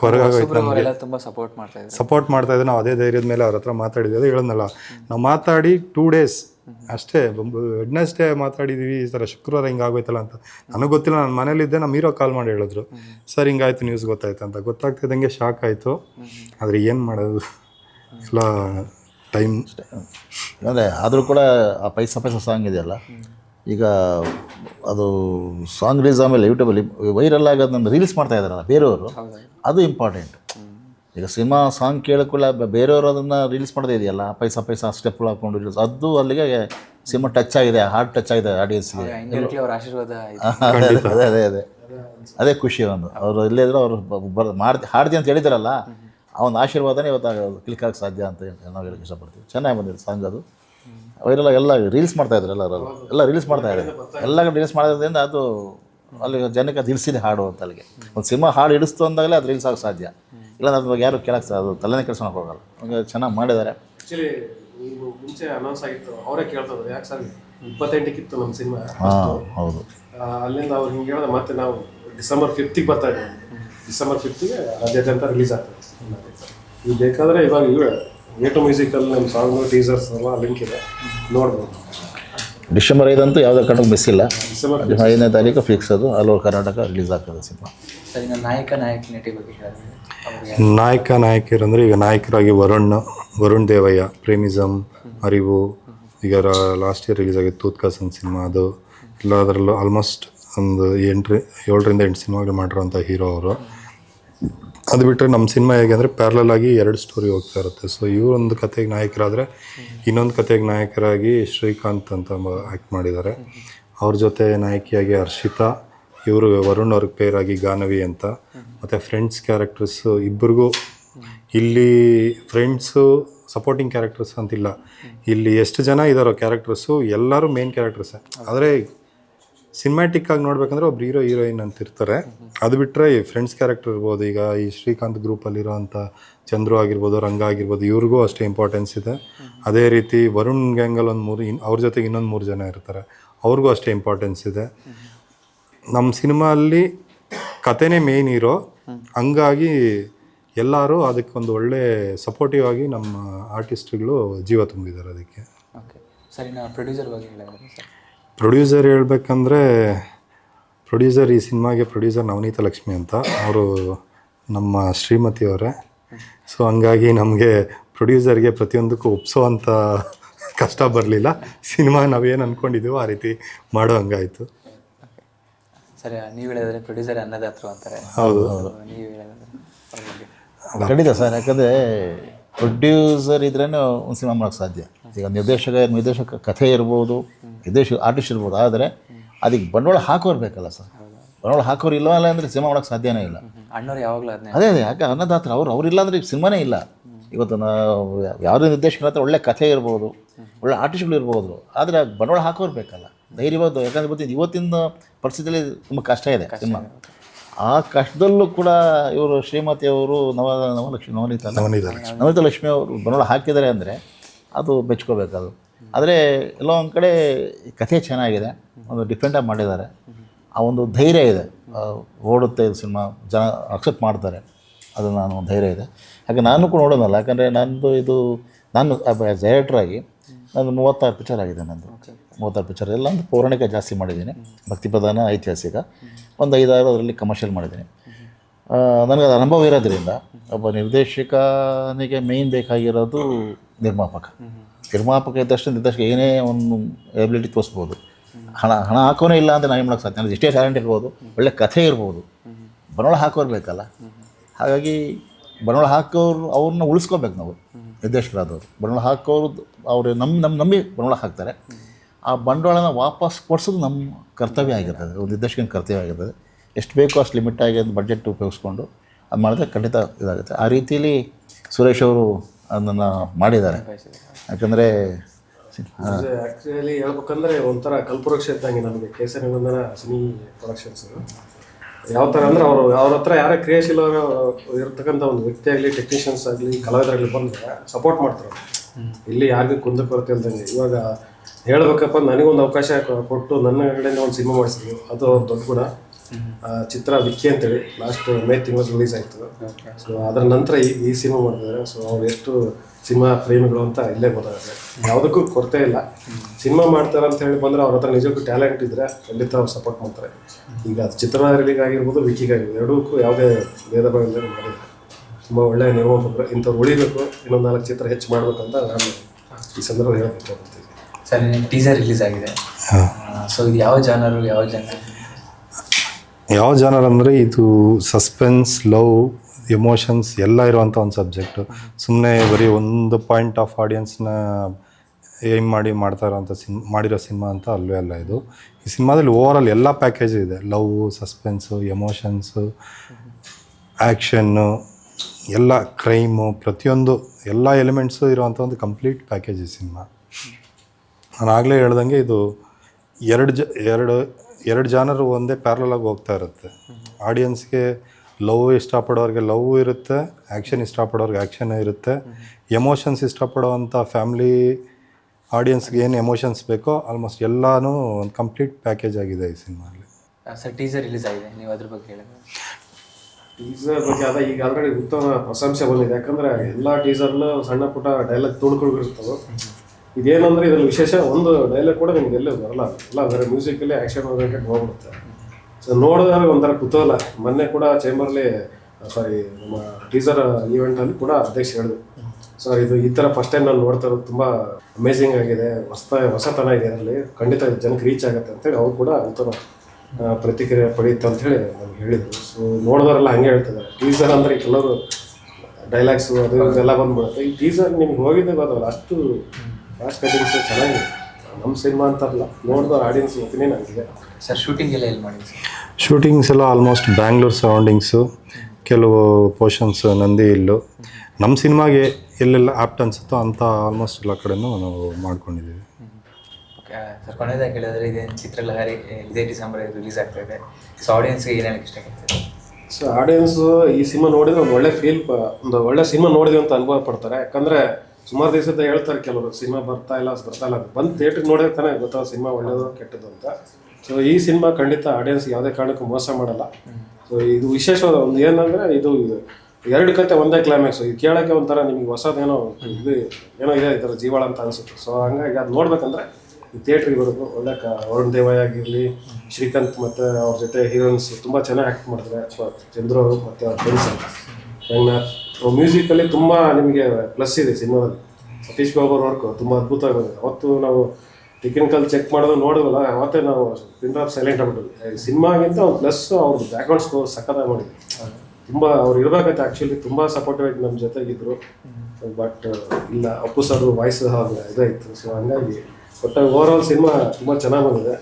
ಹೊರಗಾಗೋಯ್ತು ತುಂಬಾ ಸಪೋರ್ಟ್ ಮಾಡ್ತಾ ಇದ್ದಾರೆ ಸಪೋರ್ಟ್ ಮಾಡ್ತಾ ಇದ್ದೆ ನಾವು ಅದೇ ಧೈರ್ಯದ ಮೇಲೆ ಅವ್ರ ಹತ್ರ ಮಾತಾಡಿದ್ವಿ ಅದೇ ಹೇಳೋದಲ್ಲ. ನಾವು ಮಾತಾಡಿ ಟೂ ಡೇಸ್ ಅಷ್ಟೇ ವೆಡ್ನೆಸ್ಡೇ ಮಾತಾಡಿದೀವಿ ಈ ಥರ ಶುಕ್ರವಾರ ಹಿಂಗೆ ಆಗೋಯ್ತಲ್ಲ ಅಂತ. ನನಗೆ ಗೊತ್ತಿಲ್ಲ ನಾನು ಮನೇಲಿದ್ದೆ ನಮ್ಮ ಹೀರೋ ಕಾಲ್ ಮಾಡಿ ಹೇಳಿದ್ರು. ಸರ್ ಹಿಂಗಾಯ್ತು ನ್ಯೂಸ್ ಗೊತ್ತಾಯ್ತು ಅಂತ. ಗೊತ್ತಾಗ್ತಿದ್ದಂಗೆ ಶಾಕ್ ಆಯಿತು. ಆದರೆ ಏನು ಮಾಡೋದು? ಎಲ್ಲ ಟೈಮ್ ಅಂದರೆ ಆದರೂ ಕೂಡ ಆ ಪೈಸ ಪೈಸ ಸಾಂಗ್ ಇದೆಯಲ್ಲ? ಈಗ ಅದು ಸಾಂಗ್ ರಿಲೀಸ್ ಆಮೇಲೆ ಯೂಟ್ಯೂಬಲ್ಲಿ ವೈರಲ್ ಆಗೋದನ್ನ ರೀಲ್ಸ್ ಮಾಡ್ತಾ ಇದ್ದಾರಲ್ಲ ಬೇರೆಯವರು ಅದು ಇಂಪಾರ್ಟೆಂಟ್ ಈಗ ಸಿನಿಮಾ ಸಾಂಗ್ ಕೇಳಕ್ಕೂಲ ಬೇರೆಯವರು ಅದನ್ನು ರೀಲ್ಸ್ ಮಾಡೋದೇ ಇದೆಯಲ್ಲ ಪೈಸಾ ಪೈಸಾ ಸ್ಟೆಪ್ಗಳು ಹಾಕೊಂಡು ರೀಲ್ಸ್ ಅದು ಅಲ್ಲಿಗೆ ಸಿನಿಮಾ ಟಚ್ ಆಗಿದೆ ಹಾರ್ಟ್ ಟಚ್ ಆಗಿದೆ ಆಡಿಯನ್ಸ್ಗೆ. ಅದೇ ಅದೇ ಅದೇ ಅದೇ. ಖುಷಿ ಒಂದು. ಅವರು ಇಲ್ಲೇ ಇದ್ರೆ ಅವರು ಬರ್ ಮಾಡ್ತಿ ಹಾಡ್ತೀನಿ ಅಂತ ಹೇಳಿದಾರಲ್ಲ ಆ ಒಂದು ಆಶೀರ್ವಾದನೇ ಇವತ್ತು ಕ್ಲಿಕ್ ಆಗಕ್ಕೆ ಸಾಧ್ಯ ಅಂತ ನಾವು ಹೇಳಕ್ಕೆ ಇಷ್ಟಪಡ್ತೀವಿ. ಚೆನ್ನಾಗಿ ಬಂದಿದೆ ಸಾಂಗ್ ಅದು. ಅವರೆಲ್ಲ ಎಲ್ಲ ರೀಲ್ಸ್ ಮಾಡ್ತಾ ಇದ್ರು ಎಲ್ಲರೂ. ಎಲ್ಲ ರೀಲ್ಸ್ ಮಾಡ್ತಾ ಇದ್ದಾರೆ. ಎಲ್ಲ ರೀಲ್ಸ್ ಮಾಡೋದ್ರಿಂದ ಅದು ಅಲ್ಲಿ ಜನಕ್ಕೆ ಅದು ಇಳಿಸಿದೆ ಹಾಡು ಅಂತ ಅಲ್ಲಿಗೆ. ಒಂದು ಸಿನಿಮಾ ಹಾಡು ಹಿಡಿಸ್ತು ಅಂದಾಗಲೇ ಅದು ರೀಲ್ಸ್ ಆಗೋಕ್ಕೆ ಸಾಧ್ಯ. ಇಲ್ಲ ಅದ್ರ ಬಗ್ಗೆ ಯಾರು ಕೇಳಕ್ಕೆ ಅದು ತಲೆನೇ ಕೆಲ್ಸಕ್ಕೆ ಹೋಗಲ್ಲ. ಹಂಗೆ ಚೆನ್ನಾಗಿ ಮಾಡಿದ್ದಾರೆ. ಆ್ಯಕ್ಚುಲಿ ನೀವು ಮುಂಚೆ ಅನೌನ್ಸ್ ಆಗಿತ್ತು ಅವರೇ ಕೇಳ್ತಾರೆ ಯಾಕೆ ಸರ್ ಇಪ್ಪತ್ತೆಂಟಕ್ಕಿತ್ತು ನಮ್ಮ ಸಿನಿಮಾ? ಹಾಂ ಹೌದು. ಅಲ್ಲಿಂದ ಅವ್ರು ಹಿಂಗೆ ಹೇಳಿದ್ರೆ ಮತ್ತೆ ನಾವು ಡಿಸೆಂಬರ್ ಫಿಫ್ತಿಗೆ ಬರ್ತಾ ಇದ್ದೀವಿ. ಡಿಸೆಂಬರ್ ಫಿಫ್ತಿಗೆ ರಾಜ್ಯಾದ್ಯಂತ ರಿಲೀಸ್ ಆಗ್ತದೆ ನೀವು ಬೇಕಾದರೆ ಇವಾಗ ಇವೆ ಏಟು ಮ್ಯೂಸಿಕಲ್ಲಿ ನಮ್ಮ ಸಾಂಗ್ ಟೀಸರ್ಸ್ ಎಲ್ಲ ಲಿಂಕ್ ಇದೆ. ನೋಡ್ಬೋದು. ಡಿಸೆಂಬರ್ ಐದಂತೂ ಯಾವುದೇ ಕಾರಣಕ್ಕೂ ಮಿಸ್ ಇಲ್ಲ. ಡಿಸೆಂಬರ್ ಐದನೇ ತಾರೀಕು ಫಿಕ್ಸ್ ಅದು. ಅಲ್ಲೂ ಓವರ್ ಕರ್ನಾಟಕ ರಿಲೀಸ್ ಆಗ್ತದೆ ಸಿನಿಮಾ. ಸರ್ ನಾಯಕ ನಾಯಕ ನಟಿ ಬಗ್ಗೆ ಹೇಳಿದ್ರೆ ನಾಯಕ ನಾಯಕಿಯರಂದ್ರೆ ಈಗ ನಾಯಕರಾಗಿ ವರುಣ್ ವರುಣ್ ದೇವಯ್ಯ ಪ್ರೇಮಿಸಮ್ ಅರಿವು. ಈಗ ಲಾಸ್ಟ್ ಇಯರ್ ರಿಲೀಸ್ ಆಗಿತ್ತು ತೂತ್ಕಾಸನ್ ಸಿನಿಮಾ ಅದು. ಎಲ್ಲದರಲ್ಲೂ ಆಲ್ಮೋಸ್ಟ್ ಒಂದು ಎಂಟ್ರಿ ಏಳರಿಂದ ಎಂಟು ಸಿನಿಮಾಗಳು ಮಾಡಿರೋಂಥ ಹೀರೋ ಅವರು. ಅದು ಬಿಟ್ಟರೆ ನಮ್ಮ ಸಿನಿಮಾ ಹೇಗೆ ಅಂದರೆ ಪ್ಯಾರಲಲ್ ಆಗಿ ಎರಡು ಸ್ಟೋರಿ ಹೋಗ್ತಾ ಇರುತ್ತೆ. ಸೊ ಇವರೊಂದು ಕತೆಗೆ ನಾಯಕರಾದರೆ ಇನ್ನೊಂದು ಕತೆಗೆ ನಾಯಕರಾಗಿ ಶ್ರೀಕಾಂತ್ ಅಂತ ಆ್ಯಕ್ಟ್ ಮಾಡಿದ್ದಾರೆ. ಅವ್ರ ಜೊತೆ ನಾಯಕಿಯಾಗಿ ಹರ್ಷಿತಾ, ಇವರು ವರುಣ್ ಅವ್ರಿಗೆ ಪೇರಾಗಿ ಗಾನವಿ ಅಂತ. ಮತ್ತು ಫ್ರೆಂಡ್ಸ್ ಕ್ಯಾರೆಕ್ಟರ್ಸು ಇಬ್ಬರಿಗೂ ಇಲ್ಲಿ ಫ್ರೆಂಡ್ಸು ಸಪೋರ್ಟಿಂಗ್ ಕ್ಯಾರೆಕ್ಟರ್ಸ್ ಅಂತಿಲ್ಲ. ಇಲ್ಲಿ ಎಷ್ಟು ಜನ ಇದ್ದಾರೋ ಕ್ಯಾರೆಕ್ಟರ್ಸು ಎಲ್ಲರೂ ಮೇನ್ ಕ್ಯಾರೆಕ್ಟರ್ಸೇ ಆದರೆ ಸಿನಿಮ್ಯಾಟಿಕ್ ಆಗಿ ನೋಡ್ಬೇಕಂದ್ರೆ ಒಬ್ರು ಹೀರೋ ಹೀರೋಯಿನ್ ಅಂತ ಇರ್ತಾರೆ. ಅದು ಬಿಟ್ಟರೆ ಈ ಫ್ರೆಂಡ್ಸ್ ಕ್ಯಾರೆಕ್ಟರ್ ಇರ್ಬೋದು, ಈಗ ಈ ಶ್ರೀಕಾಂತ್ ಗ್ರೂಪಲ್ಲಿರೋ ಅಂಥ ಚಂದ್ರು ಆಗಿರ್ಬೋದು, ರಂಗ ಆಗಿರ್ಬೋದು, ಇವ್ರಿಗೂ ಅಷ್ಟೇ ಇಂಪಾರ್ಟೆನ್ಸ್ ಇದೆ. ಅದೇ ರೀತಿ ವರುಣ್ ಗ್ಯಾಂಗಲ್ ಒಂದು ಮೂರು, ಇನ್, ಅವ್ರ ಜೊತೆಗೆ ಇನ್ನೊಂದು ಮೂರು ಜನ ಇರ್ತಾರೆ. ಅವ್ರಿಗೂ ಅಷ್ಟೇ ಇಂಪಾರ್ಟೆನ್ಸ್ ಇದೆ. ನಮ್ಮ ಸಿನಿಮಾಲ್ಲಿ ಕತೆನೇ ಮೇಯ್ನ್ ಇರೋ ಹಂಗಾಗಿ ಎಲ್ಲರೂ ಅದಕ್ಕೆ ಒಂದು ಒಳ್ಳೆ ಸಪೋರ್ಟಿವ್ ಆಗಿ ನಮ್ಮ ಆರ್ಟಿಸ್ಟ್ಗಳು ಜೀವ ತುಂಬಿದ್ದಾರೆ ಅದಕ್ಕೆ. ಓಕೆ ಸರಿ ಪ್ರೊಡ್ಯೂಸರ್ ಬಗ್ಗೆ ಪ್ರೊಡ್ಯೂಸರ್ ಹೇಳ್ಬೇಕಂದ್ರೆ ಪ್ರೊಡ್ಯೂಸರ್ ಈ ಸಿನಿಮಾಗೆ ಪ್ರೊಡ್ಯೂಸರ್ ನವನೀತ ಲಕ್ಷ್ಮಿ ಅಂತ. ಅವರು ನಮ್ಮ ಶ್ರೀಮತಿ ಅವರೇ. ಸೊ ಹಂಗಾಗಿ ನಮಗೆ ಪ್ರೊಡ್ಯೂಸರ್ಗೆ ಪ್ರತಿಯೊಂದಕ್ಕೂ ಅಂತ ಕಷ್ಟ ಬರಲಿಲ್ಲ. ಸಿನಿಮಾ ನಾವೇನು ಅಂದ್ಕೊಂಡಿದ್ದೀವೋ ಆ ರೀತಿ ಮಾಡೋ ಹಂಗಾಯಿತು. ಸರಿ ನೀವು ಹೇಳಿದ್ರೆ ಪ್ರೊಡ್ಯೂಸರ್ ಅನ್ನದಾತರು ಅಂತಾರೆ. ಹೌದು. ಹೌದು ನೀವು ಹೇಳಿದ್ರೆ ಖಂಡಿತ ಸರ್ ಯಾಕಂದರೆ ಪ್ರೊಡ್ಯೂಸರ್ ಇದ್ರೇ ಒಂದು ಸಿನಿಮಾ ಮಾಡೋಕ್ಕೆ ಸಾಧ್ಯ. ಈಗ ನಿರ್ದೇಶಕ ನಿರ್ದೇಶಕ ಕಥೆ ಇರ್ಬೋದು ನಿರ್ದೇಶಕ ಆರ್ಟಿಸ್ಟ್ ಇರ್ಬೋದು ಆದರೆ ಅದಕ್ಕೆ ಬಂಡವಾಳ ಹಾಕೋರು ಬೇಕಲ್ಲ ಸರ್. ಬಂಡವಾಳ ಹಾಕೋರು ಇಲ್ಲ ಅಲ್ಲ ಅಂದರೆ ಸಿನಿಮಾ ಮಾಡೋಕ್ಕೆ ಸಾಧ್ಯನೇ ಇಲ್ಲ. ಅಣ್ಣವ್ರು ಯಾವಾಗಲೂ ಅದೇ ಅದೇ ಯಾಕೆ ಅನ್ನದಾತ್ರ ಅವ್ರು ಅವರಿಲ್ಲ ಅಂದರೆ ಸಿನಿಮಾನೇ ಇಲ್ಲ. ಇವತ್ತು ನಾವು ಯಾವುದೇ ನಿರ್ದೇಶಕರ ಹತ್ರ ಒಳ್ಳೆ ಕಥೆ ಇರ್ಬೋದು ಒಳ್ಳೆ ಆರ್ಟಿಸ್ಟ್ಗಳು ಇರ್ಬೋದು ಆದರೆ ಬಂಡವಾಳ ಹಾಕೋರು ಬೇಕಲ್ಲ. ಧೈರ್ಯವಾದ ಯಾಕಂದ್ರೆ ಗೊತ್ತಿದ್ದು ಇವತ್ತಿನ ಪರಿಸ್ಥಿತಿಯಲ್ಲಿ ತುಂಬ ಕಷ್ಟ ಇದೆ ಸಿನಿಮಾ. ಆ ಕಷ್ಟದಲ್ಲೂ ಕೂಡ ಇವರು ಶ್ರೀಮತಿಯವರು ನವ ನವಲಕ್ಷ್ಮಿ ನವನೀತ? ನವನೀತ ನವನೀತ ಲಕ್ಷ್ಮಿ ಅವರು ಬರೋಳ ಹಾಕಿದ್ದಾರೆ ಅಂದರೆ ಅದು ಮೆಚ್ಕೋಬೇಕದು ಆದರೆ ಎಲ್ಲೋ ಒಂದು ಕಡೆ ಈ ಕಥೆ ಚೆನ್ನಾಗಿದೆ ಒಂದು ಡಿಫ್ರೆಂಟಾಗಿ ಮಾಡಿದ್ದಾರೆ. ಆ ಒಂದು ಧೈರ್ಯ ಇದೆ. ಓಡುತ್ತೆ ಇದು ಸಿನಿಮಾ ಜನ ಅಕ್ಸೆಪ್ಟ್ ಮಾಡ್ತಾರೆ. ಅದು ನಾನು ಧೈರ್ಯ ಇದೆ. ಹಾಗೆ ನಾನು ಕೂಡ ನೋಡೋದಲ್ಲ ಯಾಕಂದರೆ ನನ್ನದು ಇದು ನಾನು ಡೈರೆಕ್ಟ್ರಾಗಿ ನಾನು ಮೂವತ್ತಾರು ಪಿಕ್ಚರ್ ಆಗಿದೆ ನಂದು. ಮೂವತ್ತಾರು ಪಿಕ್ಚರ್ ಎಲ್ಲ ಒಂದು ಪೌರಾಣಿಕ ಜಾಸ್ತಿ ಮಾಡಿದ್ದೀನಿ. ಭಕ್ತಿ ಪ್ರಧಾನ ಐತಿಹಾಸಿಕ. ಒಂದು ಐದಾರು ಅದರಲ್ಲಿ ಕಮರ್ಷಿಯಲ್ ಮಾಡಿದ್ದೀನಿ ನನಗೆ ಅದು ಅನುಭವ ಇರೋದ್ರಿಂದ ಒಬ್ಬ ನಿರ್ದೇಶಕನಿಗೆ ಮೇಯ್ನ್ ಬೇಕಾಗಿರೋದು ನಿರ್ಮಾಪಕ. ನಿರ್ಮಾಪಕ ಇದ್ದಷ್ಟು ನಿರ್ದೇಶಕ ಏನೇ ಒಂದು ಎಬಿಲಿಟಿ ತೋರಿಸ್ಬೋದು. ಹಣ ಹಣ ಹಾಕೋನೇ ಇಲ್ಲ ಅಂತ ನಾನು ಏನು ಮಾಡೋಕ್ಕೆ ಸಾಧ್ಯ ನನಗೆ ಎಷ್ಟೇ ಟ್ಯಾಲೆಂಟ್ ಇರ್ಬೋದು. ಒಳ್ಳೆ ಕಥೆ ಇರ್ಬೋದು. ಬಂಡವಾಳ ಹಾಕೋರು ಬೇಕಲ್ಲ. ಹಾಗಾಗಿ ಬಂಡವಾಳ ಹಾಕೋರು ಅವ್ರನ್ನ ಉಳಿಸ್ಕೋಬೇಕು ನಾವು. ನಿರ್ದೇಶಕರಾದವರು. ಬಂಡವಾಳ ಹಾಕೋರು ಅವರು ನಮ್ಮ ನಮ್ಮ ನಂಬಿ ಬಂಡವಾಳ ಹಾಕ್ತಾರೆ. ಆ ಬಂಡವಾಳನ ವಾಪಸ್ ಕೊಡಿಸೋದು ನಮ್ಮ ಕರ್ತವ್ಯ ಆಗಿರ್ತದೆ ಒಂದು ನಿರ್ದೇಶಕನ ಕರ್ತವ್ಯ ಆಗಿರ್ತದೆ. ಎಷ್ಟು ಬೇಕೋ ಅಷ್ಟು ಲಿಮಿಟ್ಟಾಗಿ ಅದು ಬಜೆಟ್ ಉಪಯೋಗಿಸ್ಕೊಂಡು ಅದು ಮಾಡಿದ್ರೆ ಖಂಡಿತ ಇದಾಗುತ್ತೆ. ಆ ರೀತಿಯಲ್ಲಿ ಸುರೇಶ್ ಅವರು ಅದನ್ನು ಮಾಡಿದ್ದಾರೆ. ಯಾಕಂದರೆ ಆ್ಯಕ್ಚುಲಿ ಹೇಳ್ಬೇಕಂದ್ರೆ ಒಂಥರ ಕಲ್ಪವೃಕ್ಷ ಇದ್ದಂಗೆ ನಮಗೆ ಕೇಸರಿ ನಂದನ ಸಿನಿ ಪ್ರೊಡಕ್ಷನ್ಸ್ ಯಾವ ಥರ ಅಂದ್ರೆ ಅವರು ಅವ್ರ ಹತ್ರ ಯಾರೇ ಕ್ರಿಯಾಶೀಲ ಇರತಕ್ಕಂಥ ಒಂದು ವ್ಯಕ್ತಿ ಆಗಲಿ ಟೆಕ್ನಿಷಿಯನ್ಸ್ ಆಗಲಿ ಕಲಾವಿದರಾಗಲಿ ಬಂದರೆ ಸಪೋರ್ಟ್ ಮಾಡ್ತಾರೆ ಇಲ್ಲಿ ಯಾರಿಗೂ ಕುಂದ ಕೊರತೆ ಇಲ್ದಂಗೆ. ಇವಾಗ ಹೇಳ್ಬೇಕಪ್ಪ ನನಗೊಂದು ಅವಕಾಶ ಕೊಟ್ಟು ನನ್ನ ಕಡೆಯಿಂದ ಒಂದು ಸಿನಿಮಾ ಮಾಡಿಸಿದ್ರು. ಅದು ಅವ್ರ ದೊಡ್ಡ ಗುಣ. ಚಿತ್ರ ವಿಕ್ಕಿ ಅಂತೇಳಿ ಲಾಸ್ಟ್ ಮೇ ತಿಂಗಳು ರಿಲೀಸ್ ಆಯಿತು. ಸೊ ಅದರ ನಂತರ ಈ ಈ ಸಿನಿಮಾ ಮಾಡಿದ್ದಾರೆ. ಸೊ ಅವ್ರು ಎಷ್ಟು ಸಿನಿಮಾ ಪ್ರೇಮಿಗಳು ಅಂತ ಇಲ್ಲೇ ಗೊತ್ತಾಗುತ್ತೆ. ಯಾವುದಕ್ಕೂ ಕೊರತೆ ಇಲ್ಲ. ಸಿನಿಮಾ ಮಾಡ್ತಾರೆ ಅಂತ ಹೇಳಿ ಬಂದರೆ ಅವ್ರ ಹತ್ರ ನಿಜಕ್ಕೂ ಟ್ಯಾಲೆಂಟ್ ಇದ್ದರೆ ಖಂಡಿತ ಅವ್ರು ಸಪೋರ್ಟ್ ಮಾಡ್ತಾರೆ. ಈಗ ಅದು ಚಿತ್ರಧಾರಿಗಾಗಿರ್ಬೋದು ವಿಕ್ಕಿಗಾಗಿರ್ಬೋದು ಎರಡಕ್ಕೂ ಯಾವುದೇ ಭೇದ ಭಾವ ಇಲ್ಲದೆ ಮಾಡಿದ್ದಾರೆ. ತುಂಬ ಒಳ್ಳೆಯ ನಿರ್ಮಾಪಕರು. ಇಂಥವ್ರು ಉಳಿಬೇಕು. ಇನ್ನೊಂದು ನಾಲ್ಕು ಚಿತ್ರ ಹೆಚ್ಚು ಮಾಡಬೇಕಂತ ನಾನು ಈ ಸಂದರ್ಭ ಹೇಳಬೇಕು ಸರ್ ಟೀಸರ್ ರಿಲೀಸ್ ಆಗಿದೆ. ಸೊ ಇದು ಯಾವ ಜಾನರು ಯಾವ ಜಾನರ್ ಯಾವ ಜಾನರ್ ಅಂದರೆ ಇದು ಸಸ್ಪೆನ್ಸ್ ಲವ್ ಎಮೋಷನ್ಸ್ ಎಲ್ಲ ಇರುವಂಥ ಒಂದು ಸಬ್ಜೆಕ್ಟು ಸುಮ್ಮನೆ ಬರೀ ಒಂದು ಪಾಯಿಂಟ್ ಆಫ್ ಆಡಿಯನ್ಸ್ನ ಏಮ್ ಮಾಡಿ ಮಾಡ್ತಾ ಇರೋವಂಥ ಸಿನ್ ಮಾಡಿರೋ ಸಿನಿಮಾ ಅಂತ ಅಲ್ಲವೇ ಅಲ್ಲ ಇದು. ಈ ಸಿನಿಮಾದಲ್ಲಿ ಓವರಾಲ್ ಎಲ್ಲ ಪ್ಯಾಕೇಜ್ ಇದೆ. ಲವ್ ಸಸ್ಪೆನ್ಸು ಎಮೋಷನ್ಸು ಆ್ಯಕ್ಷನ್ನು ಎಲ್ಲ ಕ್ರೈಮು ಪ್ರತಿಯೊಂದು ಎಲ್ಲ ಎಲಿಮೆಂಟ್ಸು ಇರುವಂಥ ಒಂದು ಕಂಪ್ಲೀಟ್ ಪ್ಯಾಕೇಜ್ ಈ ಸಿನಿಮಾ. ನಾನು ಆಗಲೇ ಹೇಳ್ದಂಗೆ ಇದು ಎರಡು ಜ ಎರಡು ಎರಡು ಜಾನರು ಒಂದೇ ಪ್ಯಾರಲಾಗಿ ಹೋಗ್ತಾ ಇರುತ್ತೆ. ಆಡಿಯನ್ಸ್ಗೆ ಲವ್ ಇಷ್ಟಪಡೋರಿಗೆ ಲವ್ ಇರುತ್ತೆ ಆ್ಯಕ್ಷನ್ ಇಷ್ಟಪಡೋರಿಗೆ ಆ್ಯಕ್ಷನ್ ಇರುತ್ತೆ. ಎಮೋಷನ್ಸ್ ಇಷ್ಟಪಡೋವಂಥ ಫ್ಯಾಮ್ಲಿ ಆಡಿಯನ್ಸ್ಗೆ ಏನು ಎಮೋಷನ್ಸ್ ಬೇಕೋ ಆಲ್ಮೋಸ್ಟ್ ಎಲ್ಲನೂ ಒಂದು ಕಂಪ್ಲೀಟ್ ಪ್ಯಾಕೇಜ್ ಆಗಿದೆ ಈ ಸಿನಿಮಾಲಿ ಸರ್ ಟೀಸರ್ ರಿಲೀಸ್ ಆಗಿದೆ ನೀವು ಅದ್ರ ಬಗ್ಗೆ ಹೇಳಿದ್ರೆ ಟೀಸರ್ ಬಗ್ಗೆ ಅದ ಈಗ ಆಲ್ರೆಡಿ ಉತ್ತಮ ಪ್ರಶಂಸೆ ಬಂದಿದೆ. ಯಾಕಂದ್ರೆ ಎಲ್ಲ ಟೀಸರ್ಲು ಸಣ್ಣ ಪುಟ್ಟ ಡೈಲಾಗ್ ತುಣುಕುಗಳು ಇರ್ತವೆ. ಇದೇನಂದ್ರೆ ಇದ್ರಲ್ಲಿ ವಿಶೇಷ ಒಂದು ಡೈಲಾಗ್ ಕೂಡ ನಿಮ್ಗೆ ಎಲ್ಲೂ ಬರಲ್ಲ. ಎಲ್ಲ ಬೇರೆ ಮ್ಯೂಸಿಕಲ್ಲಿ ಆ್ಯಕ್ಷನ್ ಓರಿಯೆಂಟೆಡ್ ಹೋಗ್ಬಿಡುತ್ತೆ ಸೊ ನೋಡಿದಾಗ ಒಂಥರ ಕುತೂಹಲ. ಮೊನ್ನೆ ಕೂಡ ಚೇಂಬರ್ಲಿ ಸಾರಿ ನಮ್ಮ ಟೀಸರ್ ಈವೆಂಟಲ್ಲಿ ಕೂಡ ಅಧ್ಯಕ್ಷ ಹೇಳಿದ್ರು. ಸರ್ ಇದು ಈ ಥರ ಫಸ್ಟ್ ಟೈಮ್ ನಾನು ನೋಡ್ತಾ ಇರೋದು ತುಂಬ ಅಮೇಝಿಂಗ್ ಆಗಿದೆ. ಹೊಸ, ಹೊಸತನ ಇದೆ ಅದರಲ್ಲಿ. ಖಂಡಿತ ಜನಕ್ಕೆ ರೀಚ್ ಆಗುತ್ತೆ ಅಂತೇಳಿ ಅವ್ರು ಕೂಡ ಒಂಥರ ಪ್ರತಿಕ್ರಿಯೆ ಪಡೆಯುತ್ತೆ ಅಂತ ಹೇಳಿ ನಮ್ಗೆ ಹೇಳಿದ್ರು. ಸೊ ನೋಡಿದವರೆಲ್ಲ ಹಂಗೆ ಹೇಳ್ತಿದ್ದಾರೆ. ಟೀಸರ್ ಅಂದರೆ ಕೆಲವರು ಡೈಲಾಗ್ಸು ಅದು ಇದೆಲ್ಲ ಬಂದ್ಬಿಡುತ್ತೆ. ಈ ಟೀಸರ್ ನಿಮ್ಗೆ ಹೋಗಿದ್ದೆ ಗೊತ್ತಲ್ಲ ಅಷ್ಟು ಫಾಸ್ಟ್ ಕಟಿಂಗ್ಸ್ ಚೆನ್ನಾಗಿದೆ. ನಮ್ಮ ಸಿನಿಮಾ ಅಂತಾರಲ್ಲ ನೋಡಿದವ್ರ ಆಡಿಯನ್ಸ್ ಒಪಿನಿಯನ್ ಆಗಿದೆ ಸರ್ ಶೂಟಿಂಗ್ ಎಲ್ಲ ಎಲ್ಲಿ ಮಾಡಿದ್ರಿ ಶೂಟಿಂಗ್ಸ್ ಎಲ್ಲ ಆಲ್ಮೋಸ್ಟ್ ಬ್ಯಾಂಗ್ಳೂರ್ ಸರೌಂಡಿಂಗ್ಸು ಕೆಲವು ಪೋರ್ಷನ್ಸ್ ನಂದಿ ಇಲ್ಲು ನಮ್ಮ ಸಿನಿಮಾಗೆ ಎಲ್ಲೆಲ್ಲ ಆ್ಯಪ್ಟ್ ಅನ್ಸುತ್ತೋ ಅಂಥ ಆಲ್ಮೋಸ್ಟ್ ಎಲ್ಲ ಕಡೆನೂ ನಾವು ಮಾಡ್ಕೊಂಡಿದ್ದೀವಿ. ಓಕೆ ಸರ್ ಕೊನೆಯದಾಗಿ ಹೇಳಿದ್ರೆ ಇದೇನು ಚಿತ್ರಲಹರಿ ಇದೇ ಡಿಸೆಂಬರ್ ರಿಲೀಸ್ ಆಗ್ತಾ ಇದೆ. ಸೊ ಆಡಿಯನ್ಸ್ಗೆ ಏನು ಹೇಳಕ್ಕೆ ಇಷ್ಟಪಡ್ತೀರಿ? ಸೊ ಆಡಿಯನ್ಸು ಈ ಸಿನಿಮಾ ನೋಡಿದ್ರೆ ಒಂದು ಒಳ್ಳೆ ಫೀಲ್ ಒಂದು ಒಳ್ಳೆ ಸಿನಿಮಾ ನೋಡಿದ್ವಿ ಅಂತ ಅನುಭವ ಪಡ್ತಾರೆ. ಯಾಕಂದ್ರೆ ಸುಮಾರು ದಿವಸದ ಹೇಳ್ತಾರೆ ಕೆಲವರು, ಸಿನಿಮಾ ಬರ್ತಾ ಇಲ್ಲ ಬರ್ತಾ ಇಲ್ಲ. ಅಂತ. ಬಂದು ಥಿಯೇಟ್ರಿಗೆ ನೋಡಿದ್ರೆ ತಾನೇ ಗೊತ್ತಾ ಸಿನಿಮಾ ಒಳ್ಳೇದು ಕೆಟ್ಟದ್ದು ಅಂತ. ಸೊ ಈ ಸಿನಿಮಾ ಖಂಡಿತ ಆಡಿಯನ್ಸ್ ಯಾವುದೇ ಕಾರಣಕ್ಕೂ ಮೋಸ ಮಾಡಲ್ಲ. ಸೊ ಇದು ವಿಶೇಷವಾದ ಒಂದು ಏನಂದ್ರೆ ಇದು ಎರಡು ಕತೆ ಒಂದೇ ಕ್ಲೈಮ್ಯಾಕ್ಸ್ ಇದು ಕೇಳೋಕ್ಕೆ ಒಂಥರ ನಿಮ್ಗೆ ಹೊಸದೇನೋ ಇದು ಏನೋ ಇದೆ ಇದರ ಜೀವಾಳ ಅಂತ ಅನಿಸುತ್ತೆ. ಸೊ ಹಂಗಾಗಿ ಅದು ನೋಡ್ಬೇಕಂದ್ರೆ ಈ ಥಿಯೇಟ್ರಿಗೆ ಬರೋದು ಒಳ್ಳೆ ಕ ವರುಣ್ ದೇವಯ್ಯ ಆಗಿರಲಿ, ಶ್ರೀಕಾಂತ್ ಮತ್ತು ಅವ್ರ ಜೊತೆ ಹೀರೋಯಿನ್ಸ್ ತುಂಬ ಚೆನ್ನಾಗಿ ಆ್ಯಕ್ಟ್ ಮಾಡಿದ್ರೆ ಸೊ ಚಂದ್ರು ಮತ್ತು ಅವ್ರ ಫ್ರೆಂಡ್ಸ್ ರಂಗನಾಥ್ ಮ್ಯೂಸಿಕಲ್ಲಿ ತುಂಬ ನಿಮಗೆ ಪ್ಲಸ್ ಇದೆ ಸಿನಿಮಾದಲ್ಲಿ. ಸತೀಶ್ ಬಾಬು ಅವ್ರ ವರ್ಕು ತುಂಬ ಅದ್ಭುತವಾಗಿ ಬಂದಿದೆ ಅವತ್ತು ನಾವು ಟೆಕ್ನಿಕಲ್ ಚೆಕ್ ಮಾಡೋದು ನೋಡಿದ್ವಲ್ಲ, ಅವತ್ತೇ ನಾವು ಪಿಂಡ್ರಾಪ್ ಸೈಲೆಂಟ್ ಆಗ್ಬಿಟ್ಟಿದ್ವಿ. ಸಿನಿಮಾಗಿಂತ ಒಂದು ಪ್ಲಸ್ ಅವ್ರದ್ದು ಬ್ಯಾಕ್ಗ್ರೌಂಡ್ ಸ್ಕೋರ್ ಸಕ್ಕತ್ತಾಗಿ ಮಾಡಿದ್ವಿ ತುಂಬ ಅವ್ರು ಇರಬೇಕಂತ ಆ್ಯಕ್ಚುಲಿ ತುಂಬ ಸಪೋರ್ಟಿವ್ ಆಗಿ ನಮ್ಮ ಜೊತೆಗಿದ್ರು. ಬಟ್ ಇಲ್ಲ, ಅಪ್ಪು ಸರ್ ವಾಯ್ಸ್ ಇದಾಯಿತು. ಸೊ ಹಂಗಾಗಿ ಬಟ್ ಓವರ್ ಆಲ್ ಸಿನಿಮಾ ತುಂಬ ಚೆನ್ನಾಗಿ ಬಂದಿದೆ.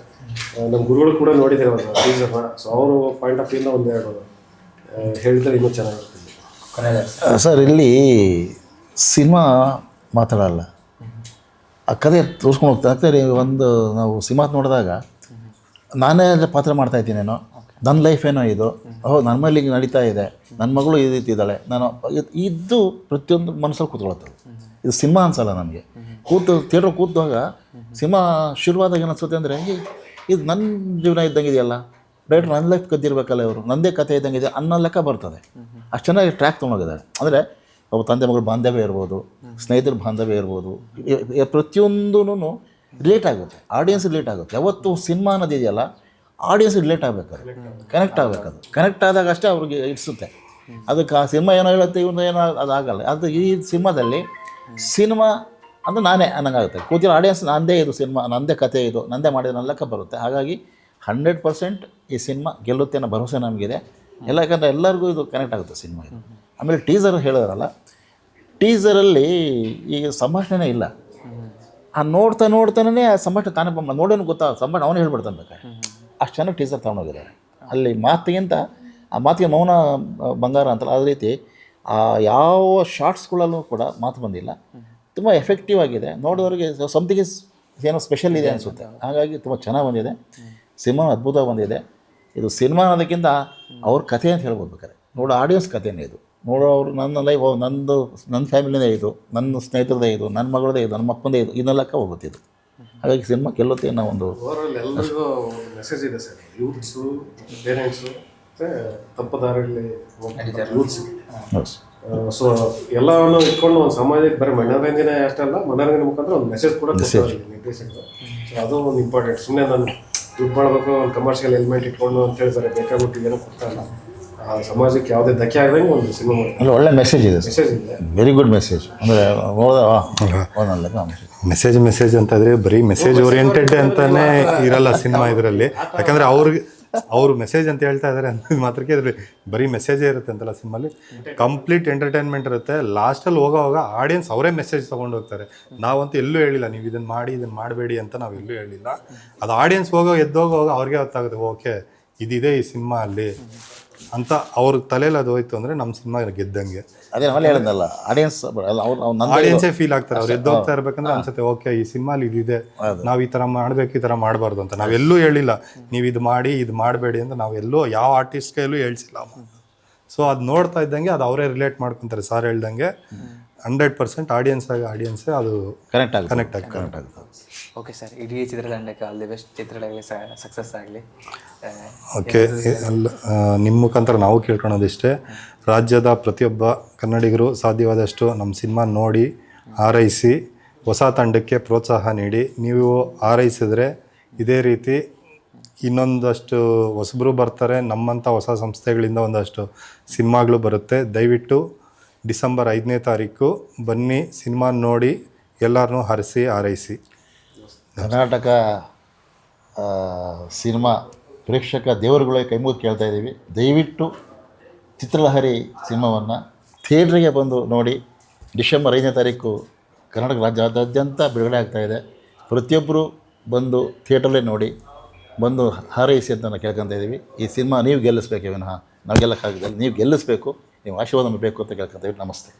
ನಮ್ಮ ಗುರುಗಳು ಕೂಡ ನೋಡಿದ್ದಾರೆ ಅವರು ಟೀಸರ್ನ ಸೊ ಅವರು ಪಾಯಿಂಟ್ ಆಫ್ ವ್ಯೂನ ಒಂದೆರಡು ಹೇಳ್ತಾರೆ ಹೇಳಿದ್ರೆ ಇನ್ನೂ ಚೆನ್ನಾಗಿರ್ತಿದೆ ಕೊನೆಯದಾಗಿ ಸರ್ ಇಲ್ಲಿ ಸಿನಿಮಾ ಮಾತಾಡಲ್ಲ. ಆ ಕತೆ ತೋರಿಸ್ಕೊಂಡು ಹೋಗ್ತಾ ಯಾಕಂದರೆ ಒಂದು ನಾವು ಸಿನಿಮಾ ನೋಡಿದಾಗ ನಾನೇ ಅದರ ಪಾತ್ರ ಮಾಡ್ತಾ ಇದ್ದೀನೇನೋ ನನ್ನ ಲೈಫ್ ಏನೋ ಇದು. ಓಹ್ ನನ್ನ ಮೇಲೆ ಈಗ ನಡೀತಾ ಇದೆ. ನನ್ನ ಮಗಳು ಈ ರೀತಿ ಇದ್ದಾಳೆ. ನಾನು ಇದ್ದು ಪ್ರತಿಯೊಂದು ಮನಸ್ಸಲ್ಲಿ ಕೂತ್ಕೊಳತ್ತೆ ಇದು ಸಿನಿಮಾ ಅನ್ಸಲ್ಲ ನನಗೆ ಕೂತು ಥಿಯೇಟ್ರ್ ಕೂತಾಗ ಸಿನಿಮಾ ಶುರುವಾದಾಗ ಏನಿಸುತ್ತೆ ಅನ್ಸುತ್ತೆ ಅಂದರೆ ಇದು ನನ್ನ ಜೀವನ ಇದ್ದಂಗೆ ಇದೆಯಲ್ಲ. ಡೈರೆಕ್ಟ್ ನನ್ನ ಲೈಫ್ ಕದ್ದಿರ್ಬೇಕಲ್ಲ ಇವರು. ನಂದೇ ಕತೆ ಇದ್ದಂಗೆ ಇದೆ ಅನ್ನೋ ಲೆಕ್ಕ ಬರ್ತದೆ. ಅಷ್ಟು ಚೆನ್ನಾಗಿ ಟ್ರ್ಯಾಕ್ ತೊಗೊಂಡೋಗಿದ್ದಾರೆ. ಅಂದರೆ ಒಬ್ಬ ತಂದೆ ಮಗಳು ಬಾಂಧವ್ಯ ಇರ್ಬೋದು ಸ್ನೇಹಿತರ ಬಾಂಧವ್ಯ ಇರ್ಬೋದು ಪ್ರತಿಯೊಂದೂ ರಿಲೇಟ್ ಆಗುತ್ತೆ. ಆಡಿಯನ್ಸ್ ರಿಲೇಟ್ ಆಗುತ್ತೆ. ಯಾವತ್ತು ಸಿನಿಮಾ ಅನ್ನೋದಿದೆಯಲ್ಲ ಆಡಿಯನ್ಸ್ ರಿಲೇಟ್ ಆಗಬೇಕು. ಕನೆಕ್ಟ್ ಆಗಬೇಕದು ಅದು ಕನೆಕ್ಟ್ ಆದಾಗ ಅಷ್ಟೇ ಅವ್ರಿಗೆ ಇಡಿಸುತ್ತೆ. ಅದಕ್ಕೆ ಆ ಸಿನಿಮಾ ಏನೋ ಹೇಳುತ್ತೆ ಇವನು ಏನೋ ಅದಾಗಲ್ಲ ಅದು ಈ ಸಿನಿಮಾದಲ್ಲಿ ಸಿನಿಮಾ ಅಂದರೆ ನಾನೇ ಅನ್ನಂಗಾಗುತ್ತೆ. ಕೂತಿರೋ ಆಡಿಯನ್ಸ್ ನಂದೇ ಇದು ಸಿನಿಮಾ ನಂದೇ ಕತೆ ಇದು ನಂದೇ ಮಾಡಿದ ನನ್ನ ಲೆಕ್ಕ ಬರುತ್ತೆ. ಹಾಗಾಗಿ ಹಂಡ್ರೆಡ್ ಪರ್ಸೆಂಟ್ ಈ ಸಿನಿಮಾ ಗೆಲ್ಲುತ್ತೆ ಅನ್ನೋ ಭರವಸೆ ನಮಗಿದೆ. ಎಲ್ಲ ಯಾಕಂದರೆ ಎಲ್ಲರಿಗೂ ಇದು ಕನೆಕ್ಟ್ ಆಗುತ್ತೆ ಸಿನಿಮಾ ಇದು. ಆಮೇಲೆ ಟೀಸರ್ ಹೇಳಿದಾರಲ್ಲ ಟೀಸರಲ್ಲಿ ಈಗ ಸಂಭಾಷಣೆನೇ ಇಲ್ಲ. ಆ ನೋಡ್ತಾ ನೋಡ್ತಾನೆ ಆ ಸಂಭಾಷಣೆ ತಾನೇ ಬಂದ ನೋಡೋನು ಗೊತ್ತಾ, ಸಂಭಾಷಣೆ ಅವನು ಹೇಳ್ಬಿಡ್ತಾನೆ ಬೇಕಾದ್ರೆ. ಅಷ್ಟು ಚೆನ್ನಾಗಿ ಟೀಸರ್ ತೊಗೊಂಡೋಗಿದ್ದಾರೆ ಅಲ್ಲಿ ಮಾತಿಗಿಂತ, ಆ ಮಾತಿಗೆ ಮೌನ ಬಂಗಾರ ಅಂತಲ್ಲ ಅದೇ ರೀತಿ ಆ ಯಾವ ಶಾರ್ಟ್ಸ್ಗಳಲ್ಲೂ ಕೂಡ ಮಾತು ಬಂದಿಲ್ಲ. ತುಂಬ ಎಫೆಕ್ಟಿವ್ ಆಗಿದೆ. ನೋಡೋರಿಗೆ ಸಮಥಿಂಗ್ ಇಸ್ ಏನೋ ಸ್ಪೆಷಲ್ ಇದೆ ಅನಿಸುತ್ತೆ. ಹಾಗಾಗಿ ತುಂಬ ಚೆನ್ನಾಗಿ ಬಂದಿದೆ. ಸಿನಿಮಾ ಅದ್ಭುತವಾಗಿ ಬಂದಿದೆ ಇದು ಸಿನಿಮಾ ಅನ್ನೋದಕ್ಕಿಂತ ಅವ್ರ ಕಥೆ ಅಂತ ಹೇಳ್ಬೋದು ಬೇಕಾದ್ರೆ. ನೋಡೋ ಆಡಿಯನ್ಸ್ ಕಥೆನೇ ಇದು. ನೋಡೋ ಅವರು ನನ್ನ ಲೈಫ್ ನಂದು ನನ್ನ ಫ್ಯಾಮಿಲಿನೇ ಇದು ನನ್ನ ಸ್ನೇಹಿತರದೇ ಇದು ನನ್ನ ಮಗಳದೇ ಇದು ನನ್ನ ಅಪ್ಪಂದೇ ಇದು ಇದನ್ನೆಲ್ಲಕ್ಕ ಹೋಗುತ್ತೆ ಇದು. ಹಾಗಾಗಿ ಸಿನಿಮಾ ಗೆಲ್ಲುತ್ತೆ ಅನ್ನೋ ಒಂದು ಎಲ್ಲರಿಗೂ ಮೆಸೇಜ್ ಇದೆ ಸರ್. ಯೂತ್ಸು ಪೇರೆಂಟ್ಸು ಮತ್ತು ತಪ್ಪು ದಾರಿಯಲ್ಲಿ ಯೂತ್ಸ್ ಸೊ ಎಲ್ಲವನ್ನು ಇಟ್ಕೊಂಡು ಒಂದು ಸಮಾಜಕ್ಕೆ ಬರೀ ಮನೋರಂಜನೆ ಅಷ್ಟೇ ಅಲ್ಲ ಮನೋರಂಜನೆ ಮುಖಾಂತರ ಒಂದು ಮೆಸೇಜ್ ಕೂಡ ಕೊಡ್ತಾರೆ ನಿರ್ದೇಶಕರು. ಸೊ ಅದು ಒಂದು ಇಂಪಾರ್ಟೆಂಟ್ ಸುಮ್ಮನೆ ನಾನು ದುಡ್ಡು ಮಾಡಬೇಕು ಒಂದು ಕಮರ್ಷಿಯಲ್ ಎಲಿಮೆಂಟ್ ಇಟ್ಕೊಂಡು ಅಂತ ಹೇಳ್ತಾರೆ. ಬೇಕಾಗ್ಬಿಟ್ಟು ಏನೂ ಕೊಡ್ತಾ ಇಲ್ಲ. ಆ ಸಮಾಜಕ್ಕೆ ಯಾವುದೇ ಧಕ್ಕೆ ಆಗದಂಗೆ ಒಂದು ಸಿನಿಮಾ ಮಾಡಿ ಅಂದರೆ ಒಳ್ಳೆ ಮೆಸೇಜ್ ಇದೆ ಮೆಸೇಜ್ ಇದೆ. ವೆರಿ ಗುಡ್ ಮೆಸೇಜ್ ಅಂದರೆ ಮೆಸೇಜ್ ಮೆಸೇಜ್ ಅಂತಂದರೆ ಅಂತ ಬರೀ ಮೆಸೇಜ್ ಓರಿಯೆಂಟೆಡ್ ಅಂತಾನೆ ಇರಲ್ಲ ಸಿನಿಮಾ ಇದರಲ್ಲಿ. ಯಾಕಂದ್ರೆ ಅವ್ರಿಗೆ ಅವರು ಮೆಸೇಜ್ ಅಂತ ಹೇಳ್ತಾ ಇದ್ದಾರೆ ಅನ್ನೋದು ಮಾತ್ರಕ್ಕೆ ಇದ್ರಲ್ಲಿ ಬರೀ ಮೆಸೇಜೇ ಇರುತ್ತೆ ಅಂತಲ್ಲ ಸಿಮ್ಮಲ್ಲಿ ಕಂಪ್ಲೀಟ್ ಎಂಟರ್ಟೈನ್ಮೆಂಟ್ ಇರುತ್ತೆ. ಲಾಸ್ಟಲ್ಲಿ ಹೋಗೋವಾಗ ಆಡಿಯನ್ಸ್ ಅವರೇ ಮೆಸೇಜ್ ತೊಗೊಂಡು ಹೋಗ್ತಾರೆ. ನಾವಂತೂ ಎಲ್ಲೂ ಹೇಳಿಲ್ಲ ನೀವು ಇದನ್ನು ಮಾಡಿ ಇದನ್ನು ಮಾಡಬೇಡಿ ಅಂತ ನಾವು ಎಲ್ಲೂ ಹೇಳಿಲ್ಲ. ಅದು ಆಡಿಯನ್ಸ್ ಹೋಗೋ ಎದ್ದೋಗೋವಾಗ ಅವ್ರಿಗೆ ಗೊತ್ತಾಗುತ್ತೆ ಓಕೆ ಇದಿದೆ ಈ ಸಿನಿಮಾ ಅಲ್ಲಿ. ಅಂತ ಅವ್ರ ತಲೆಯಲ್ಲಿ ಅದು ಹೋಯ್ತು ಅಂದರೆ ನಮ್ಮ ಸಿನಿಮಾ ಗೆದ್ದಂಗೆ. ಅದೇ ನಾವಲ್ಲಿ ಹೇಳಿದ್ನಲ್ಲ ಆಡಿಯನ್ಸ್ ಅಲ್ಲ ಅವ್ರು ಅವ್ರು ನನ್ನ ಆಡಿಯನ್ಸೇ ಫೀಲ್ ಆಗ್ತಾರೆ ಅವ್ರು ಎದ್ದೋಗ್ತಾ ಇರ್ಬೇಕಂದ್ರೆ ಅನ್ಸುತ್ತೆ ಓಕೆ ಈ ಸಿನಿಮಾಲಿ ಇದಿದೆ ನಾವು ಈ ತರ ಮಾಡ್ಬೇಕು ಈ ತರ ಮಾಡಬಾರ್ದು ಅಂತ. ನಾವೆಲ್ಲೂ ಹೇಳಿಲ್ಲ ನೀವು ಇದು ಮಾಡಿ ಇದು ಮಾಡಬೇಡಿ ಅಂತ ನಾವೆಲ್ಲೂ ಯಾವ ಆರ್ಟಿಸ್ಟ್ ಕೈಲೂ ಹೇಳ್ಸಿಲ್ಲ. ಸೊ ಅದು ನೋಡ್ತಾ ಇದ್ದಂಗೆ ಅದು ಅವರೇ ರಿಲೇಟ್ ಮಾಡ್ಕೊತಾರೆ. ಸರ್ ಹೇಳ್ದಂಗೆ ಹಂಡ್ರೆಡ್ ಪರ್ಸೆಂಟ್ ಆಡಿಯನ್ಸ್ ಆಗಿ ಆಡಿಯನ್ಸ್ ಅದು ಕನೆಕ್ಟ್ ಆಗಿ ಕನೆಕ್ಟ್ ಆಗಿ ಕನೆಕ್ಟ್ ಆಗುತ್ತೆ. ಓಕೆ ಸರ್ ಇಡೀ ಚಿತ್ರತಂಡಕ್ಕೆ ಆಲ್ ದಿ ಬೆಸ್ಟ್ ಚಿತ್ರಗಳಿಗೆ ಸಕ್ಸಸ್ ಆಗಲಿ. ಓಕೆ ಅಲ್ಲ ನಿಮ್ಮ ಮುಖಾಂತರ ನಾವು ಕೇಳ್ಕೊಳೋದಿಷ್ಟೇ. ರಾಜ್ಯದ ಪ್ರತಿಯೊಬ್ಬ ಕನ್ನಡಿಗರು ಸಾಧ್ಯವಾದಷ್ಟು ನಮ್ಮ ಸಿನಿಮಾ ನೋಡಿ ಆರೈಸಿ ಹೊಸ ತಂಡಕ್ಕೆ ಪ್ರೋತ್ಸಾಹ ನೀಡಿ. ನೀವು ಆರೈಸಿದ್ರೆ ಇದೇ ರೀತಿ ಇನ್ನೊಂದಷ್ಟು ಹೊಸಬರು ಬರ್ತಾರೆ. ನಮ್ಮಂಥ ಹೊಸ ಸಂಸ್ಥೆಗಳಿಂದ ಒಂದಷ್ಟು ಸಿನಿಮಾಗಳು ಬರುತ್ತೆ. ದಯವಿಟ್ಟು ಡಿಸೆಂಬರ್ ಐದನೇ ತಾರೀಕು ಬನ್ನಿ, ಸಿನಿಮಾ ನೋಡಿ ಎಲ್ಲರನ್ನೂ ಹರಿಸಿ, ಹಾರೈಸಿ. ಕರ್ನಾಟಕ ಸಿನಿಮಾ ಪ್ರೇಕ್ಷಕ ದೇವರುಗಳೇ ಕೈಮುಗಿ ಕೇಳ್ತಾ ಇದ್ದೀವಿ. ದಯವಿಟ್ಟು ಚಿತ್ರಲಹರಿ ಸಿನಿಮಾವನ್ನು ಥಿಯೇಟ್ರಿಗೆ ಬಂದು ನೋಡಿ. ಡಿಸೆಂಬರ್ ಐದನೇ ತಾರೀಕು ಕರ್ನಾಟಕ ರಾಜ್ಯಾದ್ಯಂತ ಬಿಡುಗಡೆ ಆಗ್ತಾಯಿದೆ ಪ್ರತಿಯೊಬ್ಬರು ಬಂದು ಥಿಯೇಟ್ರಲ್ಲೇ ನೋಡಿ. ಬಂದು ಹಾರೈಸಿ ಅಂತ ನಾವು ಕೇಳ್ಕೊತಾ ಇದ್ದೀವಿ. ಈ ಸಿನಿಮಾ ನೀವು ಗೆಲ್ಲಿಸ್ಬೇಕು ವಿನಃ. ನಾವು ಗೆಲ್ಲಕ್ಕಾಗಲ್ಲ ನೀವು ಗೆಲ್ಲಿಸ್ಬೇಕು. ನೀವು ಆಶೀರ್ವಾದ ಬೇಕು ಅಂತ ಕೇಳ್ಕೊತೀವಿ ನಮಸ್ತೆ.